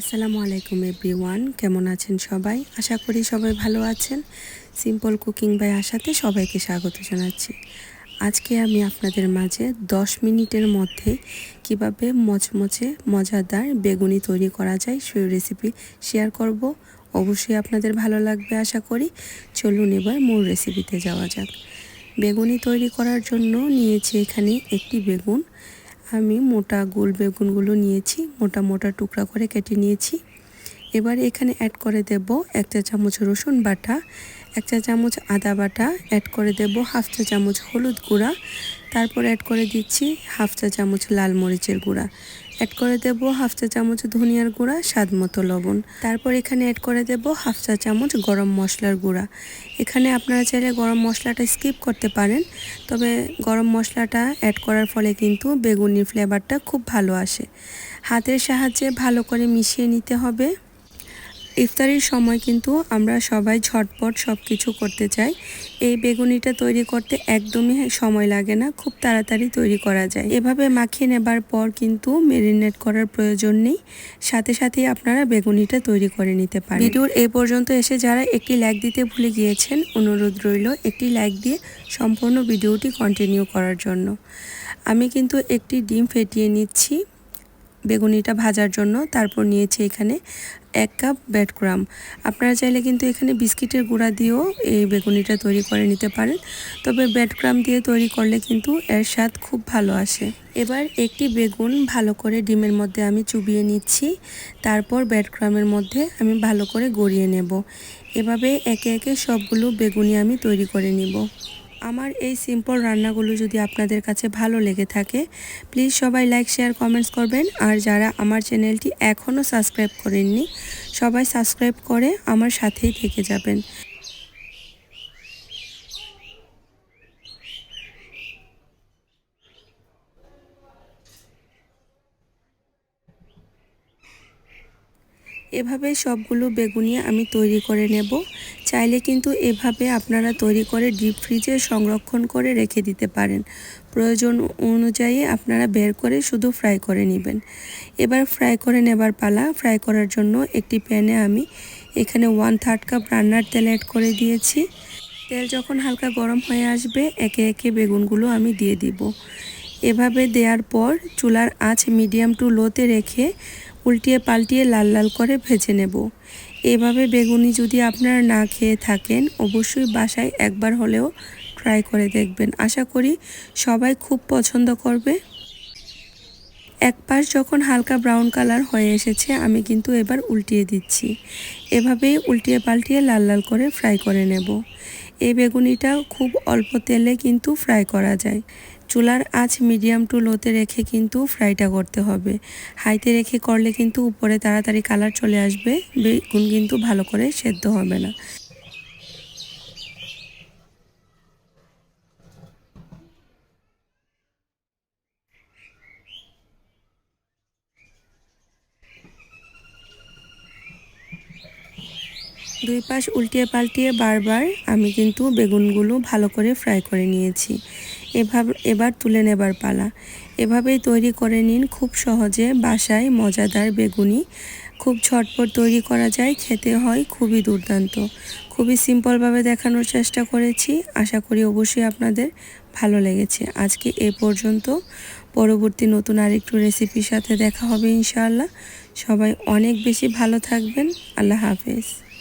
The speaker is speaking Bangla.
আসসালামু আলাইকুম এভরিওয়ান, কেমন আছেন সবাই? আশা করি সবাই ভালো আছেন। সিম্পল কুকিং বাই আশাতে সবাইকে স্বাগত জানাচ্ছি। আজকে আমি আপনাদের মাঝে 10 মিনিটের মধ্যে কীভাবে মচমচে, মজাদার বেগুনি তৈরি করা যায় সেই রেসিপি শেয়ার করব। অবশ্যই আপনাদের ভালো লাগবে আশা করি। চলুন এবার মূল রেসিপিতে যাওয়া যাক। বেগুনি তৈরি করার জন্য নিয়েছি এখানে একটি বেগুন আমি মোটা গোল বেগুনগুলো নিয়েছি, মোটা মোটা টুকরা করে কেটে নিয়েছি। এবার এখানে অ্যাড করে দেব এক চা চামচ রসুন বাটা, এক চা চামচ আদা বাটা অ্যাড করে দেব হাফ চা চামচ হলুদ গুঁড়া, তারপর অ্যাড করে দিচ্ছি হাফ চা চামচ লাল মরিচের গুঁড়া। অ্যাড করে দেব হাফ চা চামচ ধনিয়ার গুঁড়া, স্বাদ মতো লবণ। তারপর এখানে অ্যাড করে দেব হাফ চা চামচ গরম মশলার গুঁড়া। এখানে আপনারা চাইলে গরম মশলাটা স্কিপ করতে পারেন, তবে গরম মশলাটা অ্যাড করার ফলে কিন্তু বেগুনির ফ্লেভারটা খুব ভালো আসে। হাতের সাহায্যে ভালো করে মিশিয়ে নিতে হবে। ইফতারির সময় কিন্তু আমরা সবাই ঝটপট সব কিছু করতে চাই। এই বেগুনিটা তৈরি করতে একদমই সময় লাগে না, খুব তাড়াতাড়ি তৈরি করা যায়। এভাবে মাখিয়ে নেবার পর কিন্তু মেরিনেট করার প্রয়োজন নেই, সাথে সাথেই আপনারা বেগুনিটা তৈরি করে নিতে পারেন। ভিডিওর এই পর্যন্ত এসে যারা একটি লাইক দিতে ভুলে গিয়েছেন, অনুরোধ রইল একটি লাইক দিয়ে সম্পূর্ণ ভিডিওটি কন্টিনিউ করার জন্য। আমি কিন্তু একটি ডিম ফেটিয়ে নিচ্ছি, বেগুনিটা ভাজার জন্য, তারপর নিয়েছি এখানে এক কাপ ব্যাডক্রাম আপনারা চাইলে কিন্তু এখানে বিস্কিটের গুঁড়া দিয়েও এই বেগুনিটা তৈরি করে নিতে পারেন। তবে ব্যাডক্রাম দিয়ে তৈরি করলে কিন্তু এর স্বাদ খুব ভালো আসে। এবার একটি বেগুন ভালো করে ডিমের মধ্যে আমি চুবিয়ে নিচ্ছি। তারপর ব্যাডক্রামের মধ্যে আমি ভালো করে গড়িয়ে নেব। এভাবে একে একে সবগুলো বেগুনি আমি তৈরি করে নিব। আমার এই সিম্পল রান্নাগুলো যদি আপনাদের কাছে ভালো লেগে থাকে প্লিজ সবাই লাইক শেয়ার কমেন্টস করবেন। আর যারা আমার চ্যানেলটি এখনও সাবস্ক্রাইব করেননি, সবাই সাবস্ক্রাইব করে আমার সাথেই থেকে যাবেন। এভাবে সবগুলো বেগুনি আমি তৈরি করে নেব। চাইলে কিন্তু এভাবে আপনারা তৈরি করে ডিপ ফ্রিজে সংরক্ষণ করে রেখে দিতে পারেন। প্রয়োজন অনুযায়ী আপনারা বের করে শুধু ফ্রাই করে নেবেন। এবার ফ্রাই করে নেবার পালা ফ্রাই করার জন্য একটি প্যানে আমি এখানে ওয়ান থার্ড কাপ রান্নার তেল অ্যাড করে দিয়েছি। তেল যখন হালকা গরম হয়ে আসবে, একে একে বেগুনগুলো আমি দিয়ে দিব। এভাবে দেওয়ার পর চুলার আঁচ মিডিয়াম টু লোতে রেখে উল্টিয়ে পাল্টিয়ে লাল লাল করে ভেজে নেব। এভাবে বেগুনি যদি আপনারা না খেয়ে থাকেন, অবশ্যই বাসায় একবার হলেও ট্রাই করে দেখবেন। আশা করি সবাই খুব পছন্দ করবে। এক পাশ যখন হালকা ব্রাউন কালার হয়ে এসেছে, আমি কিন্তু এবার উল্টিয়ে দিচ্ছি। এভাবেই উল্টিয়ে পাল্টিয়ে লাল লাল করে ফ্রাই করে নেব। এই বেগুনিটা খুব অল্প তেলে কিন্তু ফ্রাই করা যায়। চুলার আঁচ মিডিয়াম টু লোতে রেখে কিন্তু ফ্রাইটা করতে হবে। হাইতে রেখে করলে কিন্তু উপরে তাড়াতাড়ি কালার চলে আসবে, বেগুন কিন্তু ভালো করে সেদ্ধ হবে না। দুই পাশ উল্টিয়ে পাল্টিয়ে বারবার আমি কিন্তু বেগুনগুলো ভালো করে ফ্রাই করে নিয়েছি। এভাবে, এবার তুলে নেবার পালা। এভাবেই তৈরি করে নিন খুব সহজে বাসায় মজাদার বেগুনি। খুব ঝটপট তৈরি করা যায়, খেতে হয় খুবই দুর্দান্ত। খুবই সিম্পলভাবে দেখানোর চেষ্টা করেছি, আশা করি অবশ্যই আপনাদের ভালো লেগেছে। আজকে এ পর্যন্ত। পরবর্তী নতুন আরেকটু রেসিপির সাথে দেখা হবে ইনশাআল্লাহ। সবাই অনেক বেশি ভালো থাকবেন। আল্লাহ হাফেজ।